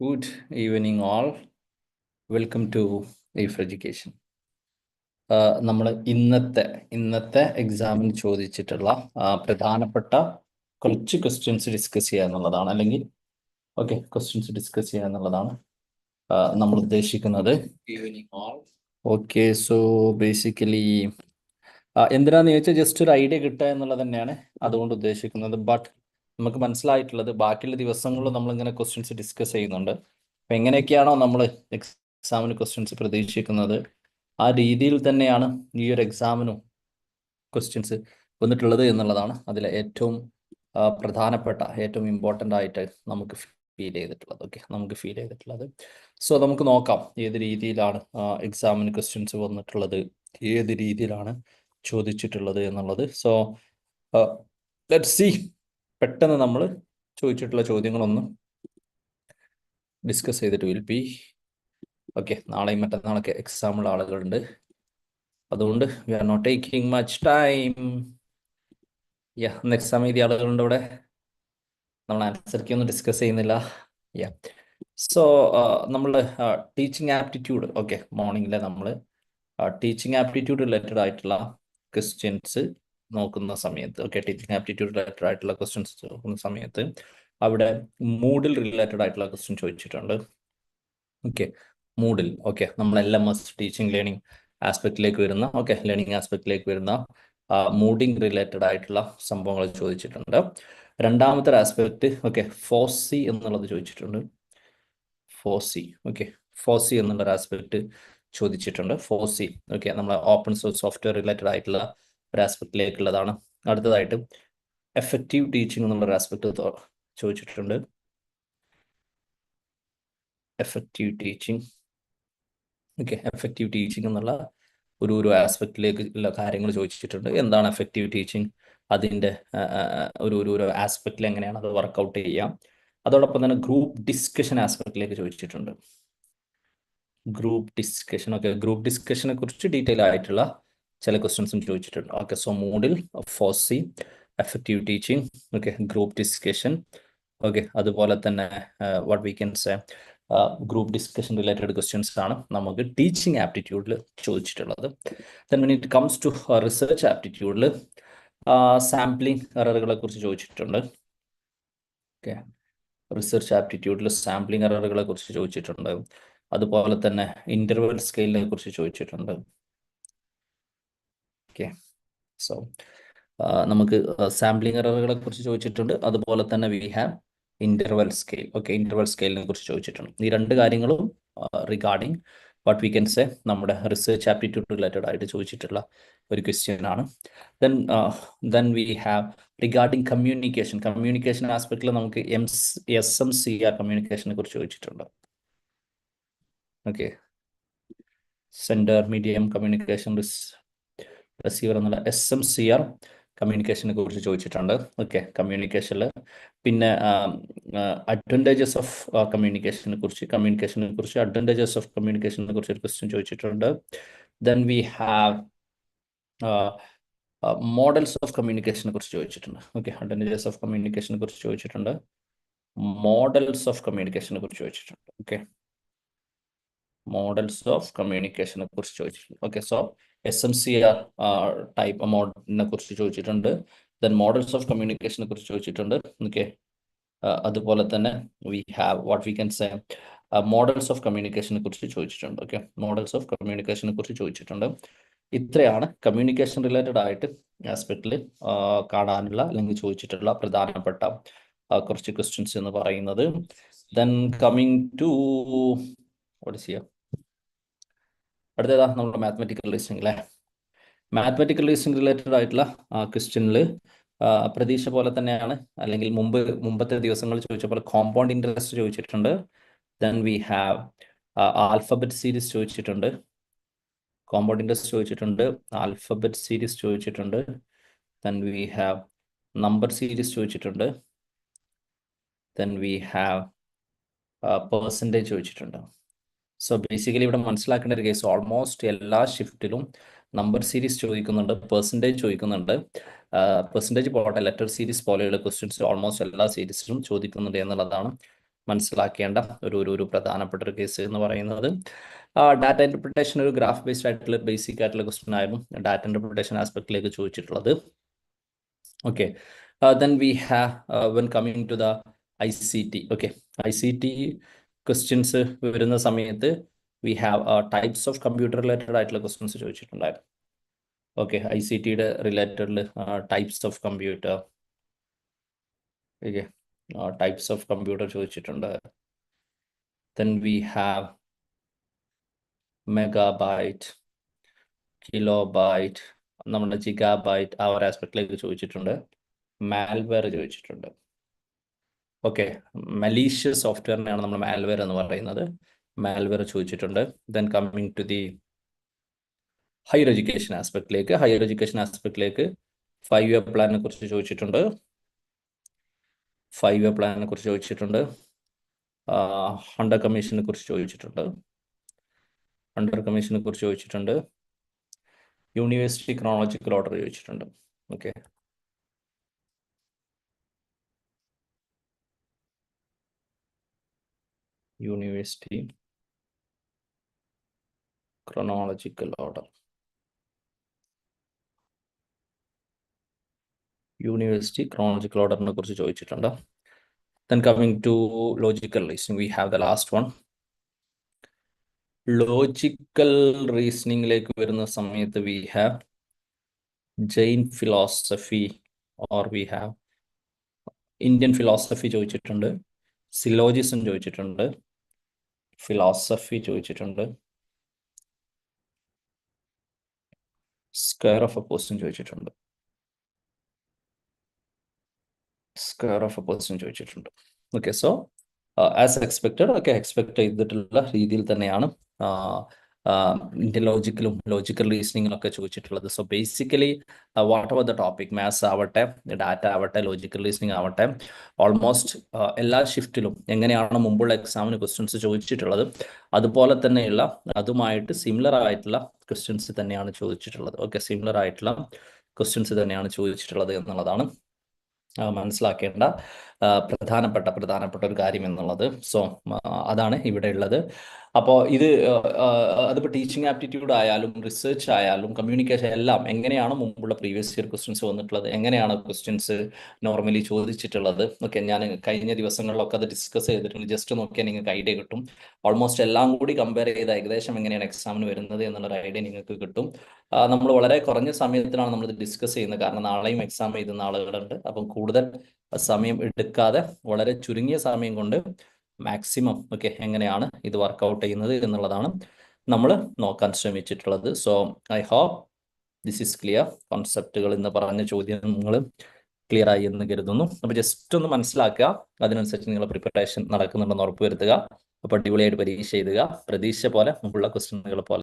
Good evening, all. Welcome to Leaf Education. നമ്മൾ ഇന്നത്തെ ഇന്നത്തെ എക്സാമിന് ചോദിച്ചിട്ടുള്ള പ്രധാനപ്പെട്ട കുറച്ച് ക്വസ്റ്റ്യൻസ് ഡിസ്കസ് ചെയ്യുക എന്നുള്ളതാണ് അല്ലെങ്കിൽ ഓക്കെ ക്വസ്റ്റ്യൻസ് ഡിസ്കസ് ചെയ്യുക എന്നുള്ളതാണ് നമ്മൾ ഉദ്ദേശിക്കുന്നത്. Evening all okay so basically എന്തിനാന്ന് ചോദിച്ചാൽ ജസ്റ്റ് ഒരു ഐഡിയ കിട്ടുക എന്നുള്ളത് തന്നെയാണ്. അതുകൊണ്ട് ഉദ്ദേശിക്കുന്നത്. ബട്ട് നമുക്ക് മനസ്സിലായിട്ടുള്ളത്. ബാക്കിയുള്ള ദിവസങ്ങളിൽ നമ്മളിങ്ങനെ ക്വസ്റ്റ്യൻസ് ഡിസ്കസ് ചെയ്യുന്നുണ്ട്. അപ്പം എങ്ങനെയൊക്കെയാണോ നമ്മൾ എക്സാമിന് ക്വസ്റ്റ്യൻസ് പ്രതീക്ഷിക്കുന്നത്? ആ രീതിയിൽ തന്നെയാണ് ഈ ഒരു എക്സാമിനും ക്വസ്റ്റ്യൻസ് വന്നിട്ടുള്ളത് എന്നുള്ളതാണ് അതിലെ ഏറ്റവും പ്രധാനപ്പെട്ട ഏറ്റവും ഇമ്പോർട്ടന്റ് ആയിട്ട് നമുക്ക് ഫീൽ ചെയ്തിട്ടുള്ളത്. ഓക്കെ നമുക്ക് ഫീൽ ചെയ്തിട്ടുള്ളത്. സോ നമുക്ക് നോക്കാം. ഏത് രീതിയിലാണ് എക്സാമിന് ക്വസ്റ്റ്യൻസ് വന്നിട്ടുള്ളത്? ഏത് രീതിയിലാണ് ചോദിച്ചിട്ടുള്ളത് എന്നുള്ളത്. സോ ലെറ്റ് സി പെട്ടെന്ന് നമ്മൾ ചോദിച്ചിട്ടുള്ള ചോദ്യങ്ങളൊന്നും ഡിസ്കസ് ചെയ്തിട്ട് വിൽ ബി ഓക്കെ നാളെയും മറ്റന്നാളൊക്കെ എക്സാമുള്ള ആളുകളുണ്ട്. അതുകൊണ്ട് we are not taking much time yeah ഇന്ന് എക്സാം എഴുതിയ ആളുകളുണ്ട് ഇവിടെ. നമ്മൾ ആൻസർക്ക് ഒന്നും ഡിസ്കസ് ചെയ്യുന്നില്ല. യാ സോ നമ്മൾ ടീച്ചിങ് ആപ്റ്റിറ്റ്യൂഡ് ഓക്കെ മോർണിംഗിലെ നമ്മൾ ടീച്ചിങ് ആപ്റ്റിറ്റ്യൂഡ് റിലേറ്റഡ് ആയിട്ടുള്ള ക്വസ്റ്റ്യൻസ് നോക്കുന്ന സമയത്ത് ഓക്കെ ടീച്ചിങ് ആപ്റ്റിറ്റ്യൂഡ് റിലേറ്റഡ് ആയിട്ടുള്ള ക്വസ്റ്റ്യൻസ് നോക്കുന്ന സമയത്ത് അവിടെ മൂഡിൽ റിലേറ്റഡ് ആയിട്ടുള്ള ക്വസ്റ്റ്യൻ ചോദിച്ചിട്ടുണ്ട്. ഓക്കെ മൂഡിൽ ഓക്കെ നമ്മൾ L M S teaching learning ആസ്പെക്റ്റിലേക്ക് വരുന്ന ഓക്കെ ലേണിംഗ് ആസ്പെക്റ്റിലേക്ക് വരുന്ന മൂഡിങ് റിലേറ്റഡ് ആയിട്ടുള്ള സംഭവങ്ങൾ ചോദിച്ചിട്ടുണ്ട്. രണ്ടാമത്തെ ആസ്പെക്ട് ഓക്കെ ഫോസി എന്നുള്ളത് ചോദിച്ചിട്ടുണ്ട്. ഫോസി ഓക്കെ ഫോസി എന്നുള്ള ഒരു ആസ്പെക്ട് ചോദിച്ചിട്ടുണ്ട്. ഫോസി ഓക്കെ നമ്മളെ ഓപ്പൺ സോഴ്സ് സോഫ്റ്റ്വെയർ റിലേറ്റഡ് ആയിട്ടുള്ള ഒരു ആസ്പെക്റ്റിലേക്കുള്ളതാണ്. അടുത്തതായിട്ട് എഫക്റ്റീവ് ടീച്ചിങ് എന്നുള്ള ആസ്പെക്ട് ചോദിച്ചിട്ടുണ്ട്. Effective teaching okay effective teaching എന്നുള്ള ഒരു ഒരു ആസ്പെക്റ്റിലേക്ക് ഉള്ള കാര്യങ്ങൾ ചോദിച്ചിട്ടുണ്ട്. എന്താണ് എഫക്റ്റീവ് ടീച്ചിങ് അതിന്റെ ഒരു ഒരു ഒരു ആസ്പെക്റ്റിൽ എങ്ങനെയാണ് അത് വർക്കൗട്ട് ചെയ്യാം? അതോടൊപ്പം തന്നെ ഗ്രൂപ്പ് ഡിസ്കഷൻ ആസ്പെക്റ്റിലേക്ക് ചോദിച്ചിട്ടുണ്ട്. ഗ്രൂപ്പ് ഡിസ്കഷൻ ഓക്കെ ഗ്രൂപ്പ് ഡിസ്കഷനെ കുറിച്ച് ഡീറ്റെയിൽ ആയിട്ടുള്ള ചില ക്വസ്റ്റ്യൻസും ചോദിച്ചിട്ടുണ്ട്. Okay so മൂഡിൽ FOSSEE effective teaching okay group discussion okay അതുപോലെ തന്നെ what we can say group discussion related questions ആണ് നമുക്ക് ടീച്ചിങ് ആപ്റ്റിറ്റ്യൂഡിൽ ചോദിച്ചിട്ടുള്ളത്. Then when it comes to research ആപ്റ്റിറ്റ്യൂഡിൽ sampling എററുകളെ കുറിച്ച് ചോദിച്ചിട്ടുണ്ട്. ഓക്കെ റിസർച്ച് ആപ്റ്റിറ്റ്യൂഡിൽ സാമ്പിളിംഗ് എററുകളെ കുറിച്ച് ചോദിച്ചിട്ടുണ്ട്. അതുപോലെ തന്നെ ഇന്റർവെൽ സ്കെയിലിനെ കുറിച്ച് ചോദിച്ചിട്ടുണ്ട്. ഓക്കെ സോ നമുക്ക് സാമ്പിളിംഗ് എററുകളെ കുറിച്ച് ചോദിച്ചിട്ടുണ്ട്. അതുപോലെ തന്നെ we have interval scale okay interval സ്കെയിലിനെ കുറിച്ച് ചോദിച്ചിട്ടുണ്ട്. ഈ രണ്ട് കാര്യങ്ങളും regarding what we can say നമ്മുടെ റിസർച്ച് ആപ്റ്റിറ്റ്യൂഡ് റിലേറ്റഡ് ആയിട്ട് ചോദിച്ചിട്ടുള്ള ഒരു ക്വസ്റ്റ്യൻ ആണ്. Then then we have regarding communication communication ആസ്പെക്റ്റിൽ നമുക്ക് M S M C R കമ്മ്യൂണിക്കേഷനെ കുറിച്ച് ചോദിച്ചിട്ടുണ്ട്. Okay sender medium communication receiver എന്നുള്ള എസ് എം സി ആർ കമ്മ്യൂണിക്കേഷനെ കുറിച്ച് ചോദിച്ചിട്ടുണ്ട്. ഓക്കെ കമ്മ്യൂണിക്കേഷനിൽ പിന്നെ അഡ്വാന്റേജസ് ഓഫ് കമ്മ്യൂണിക്കേഷനെ കുറിച്ച് കമ്മ്യൂണിക്കേഷനെ കുറിച്ച് അഡ്വാന്റേജസ് ഓഫ് കമ്മ്യൂണിക്കേഷനെ കുറിച്ച് ഒരു ക്വസ്റ്റ്യൻ ചോദിച്ചിട്ടുണ്ട്. Then we have models of കമ്മ്യൂണിക്കേഷനെ കുറിച്ച് ചോദിച്ചിട്ടുണ്ട്. ഓക്കെ അഡ്വാന്റേജസ് ഓഫ് കമ്മ്യൂണിക്കേഷനെ കുറിച്ച് ചോദിച്ചിട്ടുണ്ട്. മോഡൽസ് ഓഫ് കമ്മ്യൂണിക്കേഷനെ കുറിച്ച് ചോദിച്ചിട്ടുണ്ട്. ഓക്കെ മോഡൽസ് ഓഫ് കമ്മ്യൂണിക്കേഷനെ കുറിച്ച് ചോദിച്ചിട്ടുണ്ട്. Okay so S M C R type മോഡലിനെ കുറിച്ച് ചോദിച്ചിട്ടുണ്ട്. ദെൻ മോഡൽസ് ഓഫ് കമ്മ്യൂണിക്കേഷനെ കുറിച്ച് ചോദിച്ചിട്ടുണ്ട്. ഓക്കെ അതുപോലെ തന്നെ we have what we can say models of കമ്മ്യൂണിക്കേഷനെ കുറിച്ച് ചോദിച്ചിട്ടുണ്ട്. ഓക്കെ മോഡൽസ് ഓഫ് കമ്മ്യൂണിക്കേഷനെ കുറിച്ച് ചോദിച്ചിട്ടുണ്ട്. ഇത്രയാണ് കമ്മ്യൂണിക്കേഷൻ റിലേറ്റഡ് ആയിട്ട് ആസ്പെക്റ്റിൽ കാണാനുള്ള അല്ലെങ്കിൽ ചോദിച്ചിട്ടുള്ള പ്രധാനപ്പെട്ട കുറച്ച് ക്വസ്റ്റ്യൻസ് എന്ന് പറയുന്നത്. Then coming to here? അടുത്തതാ നമ്മുടെ മാത്തമെറ്റിക്കൽ റീസണിംഗ് അല്ലേ മാത്തമെറ്റിക്കൽ റീസണിംഗ് റിലേറ്റഡ് ആയിട്ടുള്ള ക്വസ്റ്റ്യനിൽ പ്രതീക്ഷ പോലെ തന്നെയാണ്. അല്ലെങ്കിൽ മുമ്പ് മുമ്പത്തെ ദിവസങ്ങളിൽ ചോദിച്ച പോലെ കോമ്പൗണ്ട് ഇൻട്രസ്റ്റ് ചോദിച്ചിട്ടുണ്ട് then we have alphabet series ചോദിച്ചിട്ടുണ്ട്. കോമ്പൗണ്ട് ഇൻട്രസ്റ്റ് ചോദിച്ചിട്ടുണ്ട്. ആൽഫബറ്റ് സീരീസ് ചോദിച്ചിട്ടുണ്ട്. Then we have number series ചോദിച്ചിട്ടുണ്ട്. ദെൻ വി ഹാവ് പേഴ്സന്റേജ് ചോദിച്ചിട്ടുണ്ട്. സോ ബേസിക്കലി ഇവിടെ മനസ്സിലാക്കേണ്ട ഒരു കേസ് ഓൾമോസ്റ്റ് എല്ലാ ഷിഫ്റ്റിലും നമ്പർ സീരീസ് ചോദിക്കുന്നുണ്ട് പെർസെന്റേജ് ചോദിക്കുന്നുണ്ട്. പെർസെന്റേജ് പോട്ടെ ലെറ്റർ സീരീസ് പോലെയുള്ള ക്വസ്റ്റ്യൻസ് ഓൾമോസ്റ്റ് എല്ലാ സീരീസിലും ചോദിക്കുന്നുണ്ട് എന്നുള്ളതാണ് മനസ്സിലാക്കേണ്ട ഒരു ഒരു ഒരു പ്രധാനപ്പെട്ട ഒരു കേസ് എന്ന് പറയുന്നത്. ഡാറ്റ ഇന്റർപ്രിട്ടേഷൻ ഒരു ഗ്രാഫ് ബേസ്ഡ് ആയിട്ടുള്ള ബേസിക് ആയിട്ടുള്ള ക്വസ്റ്റ്യൻ ആയിരുന്നു. ഡാറ്റ ഇന്റർപ്രിട്ടേഷൻ ആസ്പെക്റ്റിലേക്ക് ചോദിച്ചിട്ടുള്ളത്. Okay then we have when coming to the I C T okay I C T questions വരുന്ന സമയത്ത് we have types of computer related ആയിട്ടുള്ള ക്വസ്റ്റ്യൻസ് ചോദിച്ചിട്ടുണ്ടായിരുന്നു. ഓക്കെ ഐ സി ടിയുടെ റിലേറ്റഡിൽ types of computer okay types of computer ചോദിച്ചിട്ടുണ്ട്. Then we have megabyte kilobyte നമ്മുടെ gigabyte ആ ഒരു ആസ്പെക്റ്റിലേക്ക് ചോദിച്ചിട്ടുണ്ട്. മാൽവെയർ ചോദിച്ചിട്ടുണ്ട്. ഓക്കെ മലീഷ്യസ് സോഫ്റ്റ്വെയറിനെയാണ് നമ്മൾ മാൽവെയർ എന്ന് പറയുന്നത്. മാൽവെയർ ചോദിച്ചിട്ടുണ്ട്. Then coming to the higher education ആസ്പെക്റ്റിലേക്ക് higher education ആസ്പെക്റ്റിലേക്ക് ഫൈവ് ഇയർ പ്ലാനിനെ കുറിച്ച് ചോദിച്ചിട്ടുണ്ട്. ഫൈവ് ഇയർ പ്ലാനിനെ കുറിച്ച് ചോദിച്ചിട്ടുണ്ട്. അണ്ടർ കമ്മീഷനെ കുറിച്ച് ചോദിച്ചിട്ടുണ്ട്. അണ്ടർ കമ്മീഷനെ കുറിച്ച് ചോദിച്ചിട്ടുണ്ട്. യൂണിവേഴ്സിറ്റി ക്രോണോളജിക്കൽ ഓർഡർ ചോദിച്ചിട്ടുണ്ട്. Okay university. Chronological order. University chronological ഓർഡറിനെ കുറിച്ച് ചോദിച്ചിട്ടുണ്ട്. Then coming to logical reasoning we have the last one logical റീസണിങ്ങിലേക്ക് വരുന്ന സമയത്ത് we have Jain philosophy or we have Indian philosophy ചോദിച്ചിട്ടുണ്ട്. സിലോജിസം ചോദിച്ചിട്ടുണ്ട് ഫിലോസഫി ചോദിച്ചിട്ടുണ്ട് square of അപ്പോസും ചോദിച്ചിട്ടുണ്ട്. സ്ക്വയർ ഓഫ് അപ്പോസും ചോദിച്ചിട്ടുണ്ട്. Okay so as expected okay expect ചെയ്തിട്ടുള്ള രീതിയിൽ തന്നെയാണ് ഇന്ത്യൻ ലോജിക്കലും ലോജിക്കൽ റീസണിങ്ങിലും ഒക്കെ ചോദിച്ചിട്ടുള്ളത്. So basically whatever the topic maths ആവട്ടെ ഡാറ്റ ആവട്ടെ ലോജിക്കൽ റീസണിങ് ആവട്ടെ ഓൾമോസ്റ്റ് എല്ലാ ഷിഫ്റ്റിലും എങ്ങനെയാണ് മുമ്പുള്ള എക്സാമിന് ക്വസ്റ്റ്യൻസ് ചോദിച്ചിട്ടുള്ളത് അതുപോലെ തന്നെയുള്ള അതുമായിട്ട് സിമിലർ ആയിട്ടുള്ള ക്വസ്റ്റ്യൻസ് തന്നെയാണ് ചോദിച്ചിട്ടുള്ളത്. ഓക്കെ സിമിലർ ആയിട്ടുള്ള ക്വസ്റ്റ്യൻസ് തന്നെയാണ് ചോദിച്ചിട്ടുള്ളത് എന്നുള്ളതാണ് മനസ്സിലാക്കേണ്ട പ്രധാനപ്പെട്ട പ്രധാനപ്പെട്ട ഒരു കാര്യം എന്നുള്ളത്. സോ അതാണ് ഇവിടെ ഉള്ളത് അപ്പോൾ ഇത് അതിപ്പോൾ ടീച്ചിങ് ആപ്റ്റിറ്റ്യൂഡ് ആയാലും റിസർച്ച് ആയാലും കമ്മ്യൂണിക്കേഷൻ എല്ലാം എങ്ങനെയാണ് മുമ്പുള്ള പ്രീവിയസ് ഇയർ ക്വസ്റ്റ്യൻസ് വന്നിട്ടുള്ളത്? എങ്ങനെയാണ് ക്വസ്റ്റ്യൻസ് നോർമലി ചോദിച്ചിട്ടുള്ളത്? ഓക്കെ ഞാൻ കഴിഞ്ഞ ദിവസങ്ങളിലൊക്കെ അത് ഡിസ്കസ് ചെയ്തിട്ടുണ്ട്. ജസ്റ്റ് നോക്കിയാൽ നിങ്ങൾക്ക് ഐഡിയ കിട്ടും. ഓൾമോസ്റ്റ് എല്ലാം കൂടി കമ്പയർ ചെയ്ത് ഏകദേശം എങ്ങനെയാണ് എക്സാമിന് വരുന്നത് എന്നുള്ളൊരു ഐഡിയ നിങ്ങൾക്ക് കിട്ടും. നമ്മൾ വളരെ കുറഞ്ഞ സമയത്തിലാണ് നമ്മൾ ഡിസ്കസ് ചെയ്യുന്നത്. കാരണം നാളെയും എക്സാം എഴുതുന്ന ആളുകളുണ്ട്. അപ്പം കൂടുതൽ സമയം എടുക്കാതെ വളരെ ചുരുങ്ങിയ സമയം കൊണ്ട് മാക്സിമം ഓക്കെ എങ്ങനെയാണ് ഇത് വർക്കൗട്ട് ചെയ്യുന്നത് എന്നുള്ളതാണ് നമ്മൾ നോക്കാൻ ശ്രമിച്ചിട്ടുള്ളത്. So I hope this is clear കോൺസെപ്റ്റുകൾ എന്ന് പറഞ്ഞ ചോദ്യങ്ങൾ ക്ലിയർ ആയി എന്ന് കരുതുന്നു. അപ്പോൾ ജസ്റ്റ് ഒന്ന് മനസ്സിലാക്കുക. അതിനനുസരിച്ച് നിങ്ങൾ പ്രിപ്പറേഷൻ നടക്കുന്നുണ്ടെന്ന് ഉറപ്പുവരുത്തുക. അപ്പോൾ അടിപൊളിയായിട്ട് പരീക്ഷ എഴുതുക. പ്രതീക്ഷ പോലെ മുമ്പുള്ള ക്വസ്റ്റ്യനുകൾ പോലെ.